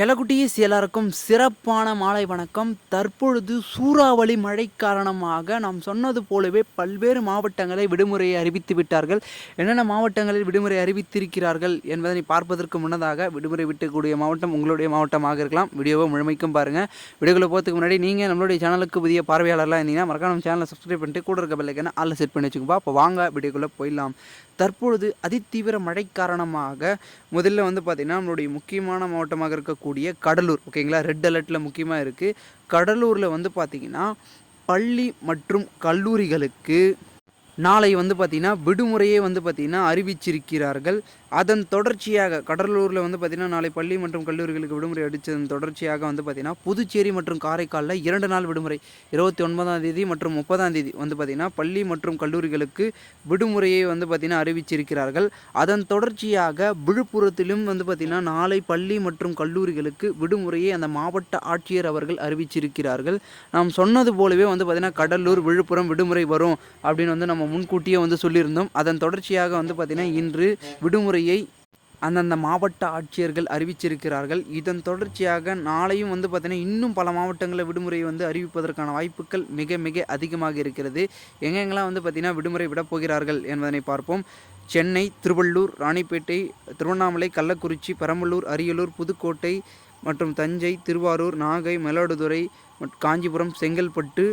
செல்லக்குட்டீஸ் எல்லாருக்கும் சிறப்பான மாலை வணக்கம். தற்பொழுது சூறாவளி மழை காரணமாக நாம் சொன்னது போலவே பல்வேறு மாவட்டங்களை விடுமுறையை அறிவித்து விட்டார்கள். என்னென்ன மாவட்டங்களில் விடுமுறை அறிவித்திருக்கிறார்கள் என்பதனை பார்ப்பதற்கு முன்னதாக விடுமுறை விட்டக்கூடிய மாவட்டம் உங்களுடைய மாவட்டமாக இருக்கலாம். வீடியோவை முழுமைக்கும் பாருங்கள் வீடியோவில் போகிறதுக்கு முன்னாடி நீங்கள் நம்மளுடைய சேனலுக்கு புதிய பார்வையாளர்லாம் இருந்தீங்கன்னா மறக்காம நம்ம சேனலை சப்ஸ்கிரைப் பண்ணிட்டு கூட இருக்க பெல்லைக்கான ஆளில் செட் பண்ணி வச்சுக்கோப்பா அப்போ வாங்க வீடியோக்குள்ளே போயிடலாம். தற்பொழுது அதிதீவிர மழை காரணமாக முதல்ல வந்து பார்த்திங்கன்னா நம்மளுடைய முக்கியமான மாவட்டமாக இருக்கக்கூடிய கடலூர் ஓகேங்களா ரெட் அலர்ட்டில் முக்கியமாக இருக்குது கடலூரில் வந்து பார்த்திங்கன்னா பள்ளி மற்றும் கல்லூரிகளுக்கு நாளை வந்து பார்த்திங்கன்னா விடுமுறையே வந்து பார்த்திங்கன்னா அறிவிச்சிருக்கிறார்கள். அதன் தொடர்ச்சியாக கடலூரில் வந்து பார்த்திங்கன்னா நாளை பள்ளி மற்றும் கல்லூரிகளுக்கு விடுமுறை அடித்ததன் தொடர்ச்சியாக வந்து பார்த்திங்கன்னா புதுச்சேரி மற்றும் காரைக்காலில் இரண்டு நாள் விடுமுறை. இருபத்தி ஒன்பதாம் தேதி மற்றும் முப்பதாம் தேதி வந்து பார்த்திங்கன்னா பள்ளி மற்றும் கல்லூரிகளுக்கு விடுமுறையை வந்து பார்த்திங்கன்னா அறிவிச்சிருக்கிறார்கள். அதன் தொடர்ச்சியாக விழுப்புரத்திலும் வந்து பார்த்திங்கன்னா நாளை பள்ளி மற்றும் கல்லூரிகளுக்கு விடுமுறையை அந்த மாவட்ட ஆட்சியர் அவர்கள் அறிவிச்சிருக்கிறார்கள். நாம் சொன்னது போலவே வந்து பார்த்திங்கன்னா கடலூர் விழுப்புரம் விடுமுறை வரும் அப்படின்னு வந்து நம்ம முன்கூட்டியே வந்து சொல்லியிருந்தோம். அதன் தொடர்ச்சியாக வந்து பார்த்திங்கன்னா இன்று விடுமுறையை அந்தந்த மாவட்ட ஆட்சியர்கள் அறிவிச்சிருக்கிறார்கள். இதன் தொடர்ச்சியாக நாளையும் வந்து பார்த்திங்கன்னா இன்னும் பல மாவட்டங்களில் விடுமுறை வந்து அறிவிப்பதற்கான வாய்ப்புகள் மிக மிக அதிகமாக இருக்கிறது. எங்கெங்கெல்லாம் வந்து பார்த்திங்கன்னா விடுமுறை விடப் போகிறார்கள் என்பதனை பார்ப்போம். சென்னை திருவள்ளூர் ராணிப்பேட்டை திருவண்ணாமலை கள்ளக்குறிச்சி பெரம்பலூர் அரியலூர் புதுக்கோட்டை மற்றும் தஞ்சை திருவாரூர் நாகை மயிலாடுதுறை காஞ்சிபுரம் செங்கல்பட்டு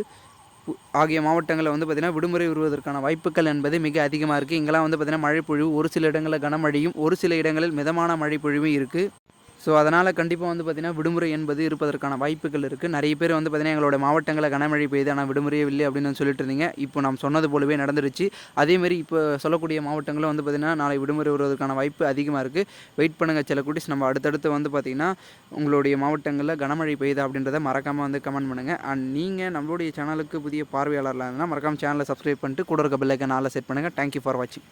ஆகிய மாவட்டங்களில் வந்து பார்த்திங்கன்னா விடுமுறை வருவதற்கான வாய்ப்புகள் என்பது மிக அதிகமாக இருக்குது இங்கெல்லாம் வந்து பார்த்திங்கன்னா மழை பொழிவு ஒரு சில இடங்களில் கனமழையும் ஒரு சில இடங்களில் மிதமான மழை பொழிவும் இருக்குது ஸோ அதனால் கண்டிப்பாக வந்து பார்த்திங்கன்னா விடுமுறை என்பது இருப்பதற்கான வாய்ப்புகள் இருக்குது நிறைய பேர் வந்து பார்த்திங்கன்னா எங்களோட மாவட்டங்களில் கனமழை பெய்யுது. ஆனால் விடுமுறையே இல்லை அப்படின்னு சொல்லிட்டு இருந்தீங்க. இப்போ நாம் சொன்னது போலவே நடந்துருச்சு அதேமாரி இப்போ சொல்லக்கூடிய மாவட்டங்களும் வந்து பார்த்திங்கன்னா நாளை விடுமுறை வருவதற்கான வாய்ப்பு அதிகமாக இருக்குது வெயிட் பண்ணுங்கள் சில குட்டிஸ். நம்ம அடுத்தடுத்து வந்து பார்த்திங்கன்னா உங்களுடைய மாவட்டங்களில் கனமழை பெய்யுதா அப்படின்றத மறக்காமல் வந்து கமெண்ட் பண்ணுங்கள் அண்ட் நீங்கள் நம்மளுடைய சேனலுக்கு புதிய பார்வையாளர்லாம் இருந்தால் மறக்காம சேனலை சப்ஸ்கிரைப் பண்ணிட்டு கூட இருக்க பெல்லைக்கன் நாளில் செட் பண்ணுங்கள் தேங்க்யூ ஃபார் வாட்சிங்